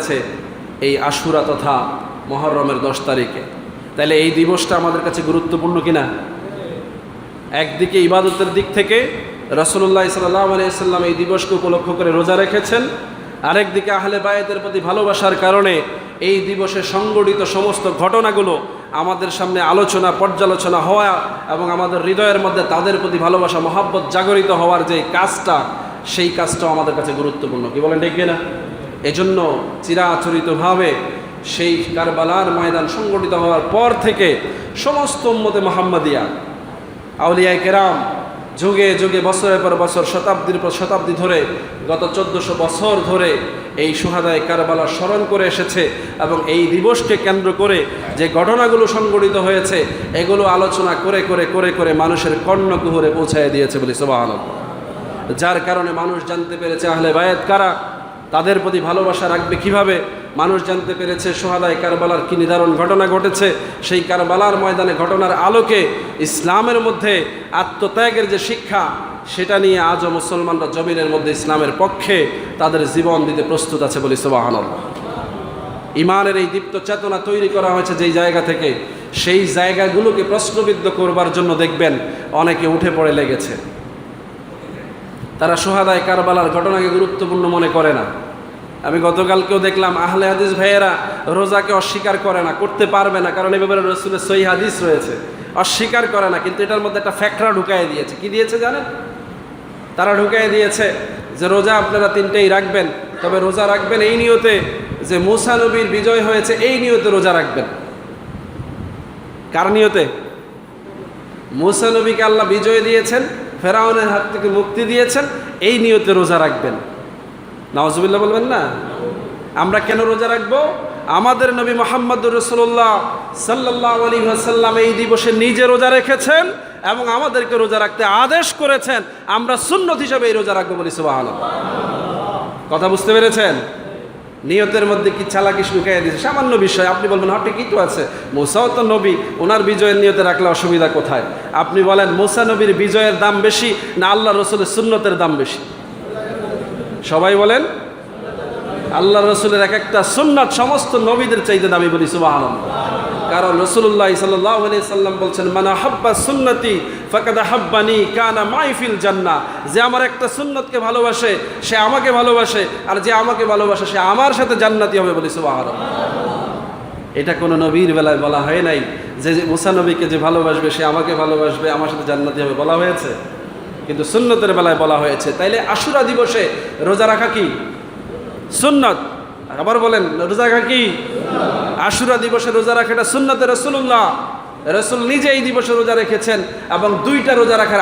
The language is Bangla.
হয়েছে এই আশুরা তথা মহরমের দশ তারিখে। তাহলে এই দিবসটা আমাদের কাছে গুরুত্বপূর্ণ কিনা? একদিকে ইবাদতের দিক থেকে রসুল্লাহ সাল্লাহ আলিয়াল্লাম এই দিবসকে উপলক্ষ করে রোজা রেখেছেন। আরেকদিকে আহলে বায়েতের প্রতি ভালোবাসার কারণে এই দিবসে সংগঠিত সমস্ত ঘটনাগুলো আমাদের সামনে আলোচনা, পর্যালোচনা হওয়া এবং আমাদের হৃদয়ের মধ্যে তাদের প্রতি ভালোবাসা, মহাব্বত জাগরিত হওয়ার যে কাজটা, সেই কাজটাও আমাদের কাছে গুরুত্বপূর্ণ। কি বলেন ঠিক না এজন্য চিরাচরিতভাবে সেই কারবালার ময়দান সংগঠিত হওয়ার পর থেকে সমস্ত উম্মতে মোহাম্মদিয়া আউলিয়ায় কেরাম যুগে যুগে, বছরের পর বছর, শতাব্দীর পর শতাব্দী ধরে, গত চোদ্দশো বছর ধরে এই সোহাদায় কারবালা স্মরণ করে এসেছে এবং এই দিবসকে কেন্দ্র করে যে ঘটনাগুলো সংগঠিত হয়েছে, এগুলো আলোচনা করে করে করে করে মানুষের কর্ণকুহরে পৌঁছায় দিয়েছে বলি সোবাহান যার কারণে মানুষ জানতে পেরেছে আহলে বায়াত কারা? তাদের প্রতি ভালোবাসা রাখবে কীভাবে? মানুষ জানতে পেরেছে সোহাদায় কারবালার কি নিদারণ ঘটনা ঘটেছে। সেই কারবালার ময়দানে ঘটনার আলোকে ইসলামের মধ্যে আত্মত্যাগের যে শিক্ষা, সেটা নিয়ে আজও মুসলমানরা জমিনের মধ্যে ইসলামের পক্ষে তাদের জীবন দিতে প্রস্তুত আছে বলি সোবাহান ইমানের এই দীপ্ত চেতনা তৈরি করা হয়েছে যেই জায়গা থেকে, সেই জায়গাগুলোকে প্রশ্নবিদ্ধ করবার জন্য দেখবেন অনেকে উঠে পড়ে লেগেছে। তারা সোহাদায় কারবালার ঘটনাকে গুরুত্বপূর্ণ মনে করে না। আমি গতকালকেও দেখলাম আহলে হাদিস ভাইয়েরা রোজাকে অস্বীকার করে না, করতে পারবে না, কারণ এই ব্যাপারে রসুলের সই হাদিস রয়েছে। অস্বীকার করে না, কিন্তু এটার মধ্যে একটা ফ্যাক্টরা ঢুকাই দিয়েছে। কি দিয়েছে জানেন? তারা ঢুকাই দিয়েছে যে রোজা আপনারা তিনটেই রাখবেন, তবে রোজা রাখবেন এই নিয়তে যে মুসা নবীর বিজয় হয়েছে, এই নিয়তে রোজা রাখবেন। কার নিয়তে? মুসা নবীকে আল্লাহ বিজয় দিয়েছেন, ফেরাউনের হাত থেকে মুক্তি দিয়েছেন, এই নিয়তে রোজা রাখবেন। নওয়াজবিল্লা বলবেন না? আমরা কেন রোজা রাখব? আমাদের নবী মোহাম্মদুর রসুল্লাহ সাল্লাহ আলী সাল্লাম এই দিবসে নিজে রোজা রেখেছেন এবং আমাদেরকে রোজা রাখতে আদেশ করেছেন। আমরা সুন্নত হিসাবে এই রোজা রাখব বলি সুবাহ কথা বুঝতে পেরেছেন? নিয়তের মধ্যে কি চালাকি লুকাইয়া দিয়েছে? সামান্য বিষয়, আপনি বলবেন হটে কি তো আছে। মোসাও তো নবী, ওনার বিজয়ের নিয়তে রাখলে অসুবিধা কোথায়? আপনি বলেন, মোসা নবীর বিজয়ের দাম বেশি না আল্লাহ রসুলের সুন্নতের দাম বেশি? সবাই বলেন আল্লাহ রসুলের এক একটা সুন্নাত সমস্ত নবীদের চাইতে দামি বলি সুবাহ কারণ রসুল্লাহ সাল্লাহ সাল্লাম বলছেন, মানা হাব্বা সুন্নতি ফাকাদা হাব্বানি কানা মাইফিল জান্না যে আমার একটা সুন্নতকে ভালোবাসে, সে আমাকে ভালোবাসে, আর যে আমাকে ভালোবাসে, সে আমার সাথে জান্নাতি হবে বলি সুবাহ এটা কোনো নবীর বেলায় বলা হয় নাই যে মুসা নবীকে যে ভালোবাসবে, সে আমাকে ভালোবাসবে, আমার সাথে জান্নাতি হবে, বলা হয়েছে? কিন্তু সুন্নতের বেলায় বলা হয়েছে। তাইলে আশুরা দিবসে রোজা রাখা কি? সুন্নত। আবার বলেন, রোজা রাখা কি? আশুরা দিবসে রোজা রাখা এটা সুন্নতে রসুল্লাহ রসুল নিজে এই দিবসে রোজা রেখেছেন এবং দুইটা রোজা রাখার